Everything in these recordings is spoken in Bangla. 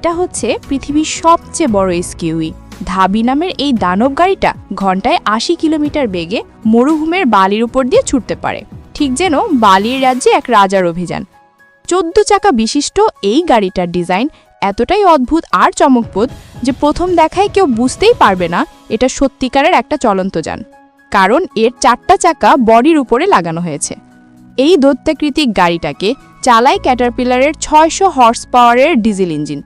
এটা হচ্ছে পৃথিবীর সবচেয়ে বড় এসকিউই ধাবি নামের এই দানব গাড়িটা ঘন্টায় আশি কিলোমিটার বেগে মরুভূমের বালির উপর দিয়ে ছুটতে পারে। ঠিক যেন বালির রাজ্যে এক রাজার অভিযান। চোদ্দ চাকা বিশিষ্ট এই গাড়িটার ডিজাইন এতটাই অদ্ভুত আর চমকপ্রদ যে প্রথম দেখায় কেউ বুঝতেই পারবে না এটা সত্যিকারের একটা চলন্ত যান। কারণ এর চারটা চাকা বডির উপরে লাগানো হয়েছে। এই দৈত্যাকৃতিক গাড়িটাকে চালায় ক্যাটারপিলারের ছয়শো হর্স পাওয়ারের ডিজেল ইঞ্জিন।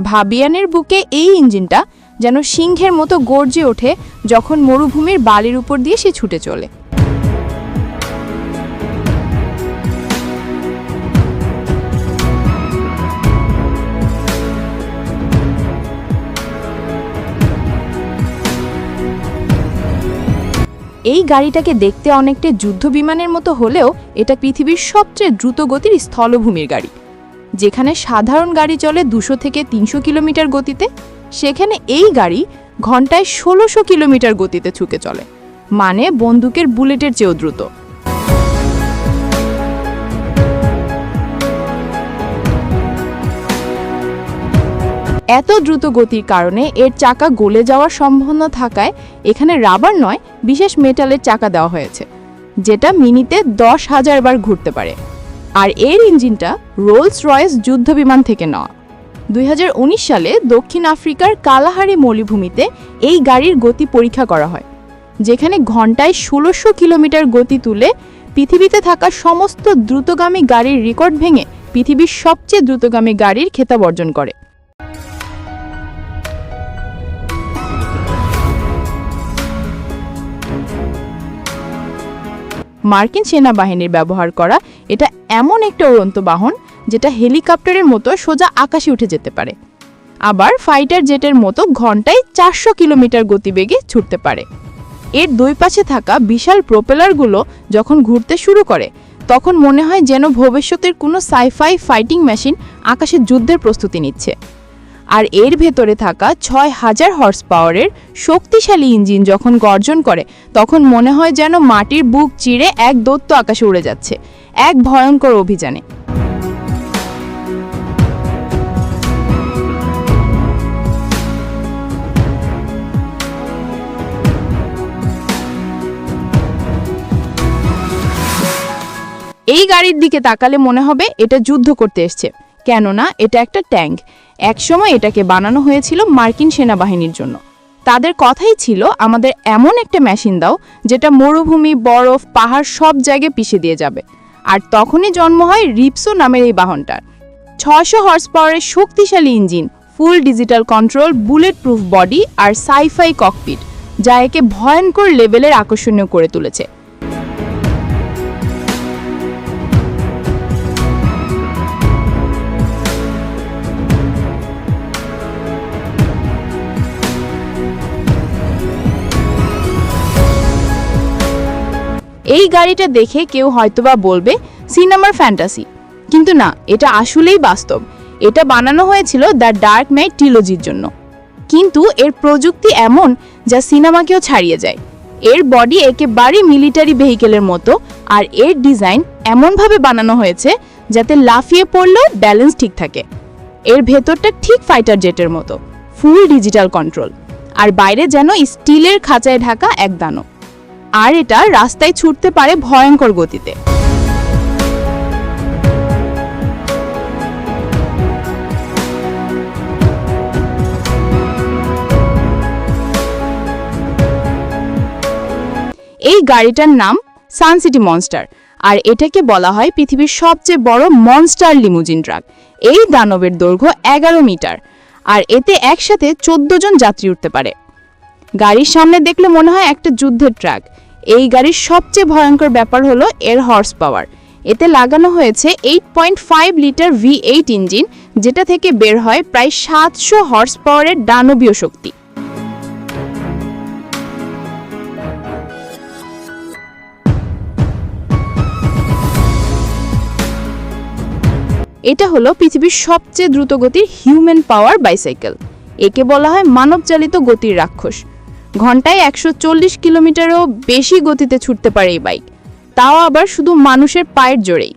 ভাবিয়ানের বুকে এই ইঞ্জিনটা যেন সিংহের মতো গর্জে ওঠে যখন মরুভূমির বালির উপর দিয়ে সে ছুটে চলে। এই গাড়িটাকে দেখতে অনেকটা যুদ্ধ বিমানের মতো হলেও এটা পৃথিবীর সবচেয়ে দ্রুতগতির স্থলভূমির গাড়ি। যেখানে সাধারণ গাড়ি চলে দুশো থেকে তিনশো কিলোমিটার গতিতে, সেখানে এই গাড়ি ঘন্টায় ষোলোশো কিলোমিটার গতিতে ছুকে চলে মানে বন্দুকের বুলেটের চেয়েও দ্রুত। এত দ্রুত গতির কারণে এর চাকা গলে যাওয়ার সম্ভাবনা থাকায় এখানে রাবার নয়, বিশেষ মেটালের চাকা দেওয়া হয়েছে, যেটা মিনিতে দশ হাজার বার ঘুরতে পারে। আর এর ইঞ্জিনটা রোলস রয়েস যুদ্ধবিমান থেকে নেওয়া। দুই হাজার উনিশ সালে দক্ষিণ আফ্রিকার কালাহারি মরুভূমিতে এই গাড়ির গতি পরীক্ষা করা হয়, যেখানে ঘন্টায় ষোলোশো কিলোমিটার গতি তুলে পৃথিবীতে থাকা সমস্ত দ্রুতগামী গাড়ির রেকর্ড ভেঙে পৃথিবীর সবচেয়ে দ্রুতগামী গাড়ির খেতাব অর্জন করে। মার্কিন সেনাবাহিনীর ব্যবহার করা, এটা এমন একটা উড়ন্ত বাহন যেটা হেলিকপ্টারের মতো সোজা আকাশে উঠে যেতে পারে। আবার ফাইটার জেটের মতো ঘন্টায় চারশো কিলোমিটার গতিবেগে ছুটতে পারে। এর দুই পাশে থাকা বিশাল প্রোপেলারগুলো যখন ঘুরতে শুরু করে, তখন মনে হয় যেন ভবিষ্যতের কোনো সাইফাই ফাইটিং মেশিন আকাশে যুদ্ধের প্রস্তুতি নিচ্ছে। আর এর ভেতরে থাকা ছয় হাজার হর্স পাওয়ারের শক্তিশালী ইঞ্জিন যখন গর্জন করে, তখন মনে হয় যেন মাটির বুক চিরে এক দত্ত আকাশে উড়ে যাচ্ছে, এক ভয়ঙ্কর অভিযানে। এই গাড়ির দিকে তাকালে মনে হবে এটা যুদ্ধ করতে এসছে। কেননা এটা একটা ট্যাঙ্ক। একসময় এটাকে বানানো হয়েছিল মার্কিন সেনাবাহিনীর জন্য। তাদের কথাই ছিল, আমাদের এমন একটা মেশিন দাও, যেটা মরুভূমি, বরফ, পাহাড় সব জায়গায় পিষে দিয়ে যাবে। আর তখনই জন্ম হয় রিপসো নামের এই বাহনটার। ছশো হর্স পাওয়ারের শক্তিশালী engine, full digital control bullet proof body আর সাইফাই ককপিট, যা একে ভয়ঙ্কর লেভেলের আকর্ষণীয় করে তুলেছে। এই গাড়িটা দেখে কেউ হয়তোবা বলবে সিনেমার ফ্যান্টাসি। কিন্তু না, এটা আসলেই বাস্তব। এটা বানানো হয়েছিল দ্য ডার্ক নাইট ট্রিলজির জন্য। কিন্তু এর প্রযুক্তি এমন যা সিনেমাকেও ছাড়িয়ে যায়। এর বডি একেবারে মিলিটারি ভেহিকেলের মতো, আর এর ডিজাইন এমনভাবে বানানো হয়েছে যাতে লাফিয়ে পড়লেও ব্যালেন্স ঠিক থাকে। এর ভেতরটা ঠিক ফাইটার জেটের মতো, ফুল ডিজিটাল কন্ট্রোল, আর বাইরে যেন স্টিলের খাঁচায় ঢাকা এক দানব। আর এটা রাস্তায় ছুটতে পারে ভয়ঙ্কর গতিতে। এই গাড়িটার নাম সানসিটি মনস্টার, আর এটাকে বলা হয় পৃথিবীর সবচেয়ে বড় মনস্টার লিমুজিন ট্রাক এই দানবের দৈর্ঘ্য এগারো মিটার, আর এতে একসাথে চোদ্দ জন যাত্রী উঠতে পারে। গাড়ির সামনে দেখলে মনে হয় একটা যুদ্ধের ট্রাক। এই গাড়ির সবচেয়ে ভয়ঙ্কর ব্যাপার হলো এর হর্স পাওয়ার এতে লাগানো হয়েছে eight point five litre V eight engine যেটা থেকে বের হয় প্রায় সাতশো হর্স পাওয়ারের দানবীয় শক্তি। এটা হলো পৃথিবীর সবচেয়ে দ্রুতগতির হিউম্যান পাওয়ার বাইসাইকেল একে বলা হয় মানবচালিত গতির রাক্ষস। ঘন্টায় একশো চল্লিশ কিলোমিটারও বেশি গতিতে ছুটতে পারে এই বাইক। তাও আবার শুধু মানুষের পায়ের জোরেই।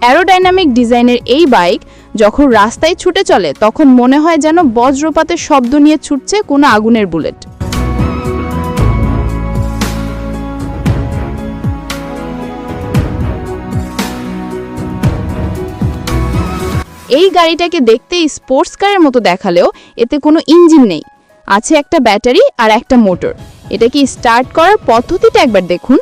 অ্যারোডাইনামিক ডিজাইনের এই বাইক যখন রাস্তায় ছুটে চলে, তখন মনে হয় যেন বজ্রপাতের শব্দ নিয়ে ছুটছে কোনো আগুনের বুলেট। এই গাড়িটাকে দেখতে স্পোর্টস কারের মতো দেখালেও এতে কোনো ইঞ্জিন নেই। আছে একটা ব্যাটারি আর একটা মোটর। এটা কি স্টার্ট করার পদ্ধতিটা একবার দেখুন।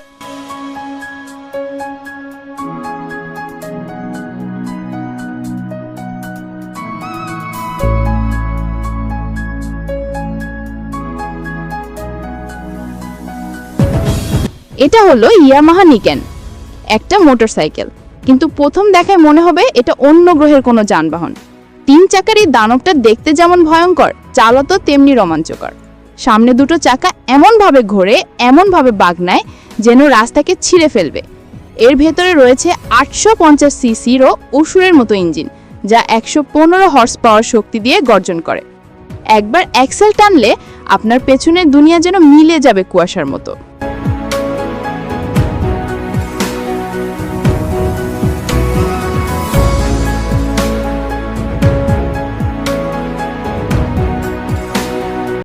এটা হলো ইয়ামাহা নিকেন, একটা মোটরসাইকেল। কিন্তু প্রথম দেখায় মনে হবে এটা অন্য গ্রহের কোনো যানবাহন। তিন চাকার এই দানবটা দেখতে যেমন ভয়ঙ্কর চালতো তেমনি রোমাঞ্চকর। সামনে দুটো চাকা এমনভাবে ঘোরে, এমনভাবে বাগ নেয় যেন রাস্তাকে ছিঁড়ে ফেলবে। এর ভেতরে রয়েছে আটশো পঞ্চাশ সিসিরও অসুরের মতো ইঞ্জিন, যা একশো পনেরো হর্স পাওয়ার শক্তি দিয়ে গর্জন করে। একবার অ্যাক্সেল টানলে আপনার পেছনের দুনিয়া যেন মিলে যাবে কুয়াশার মতো।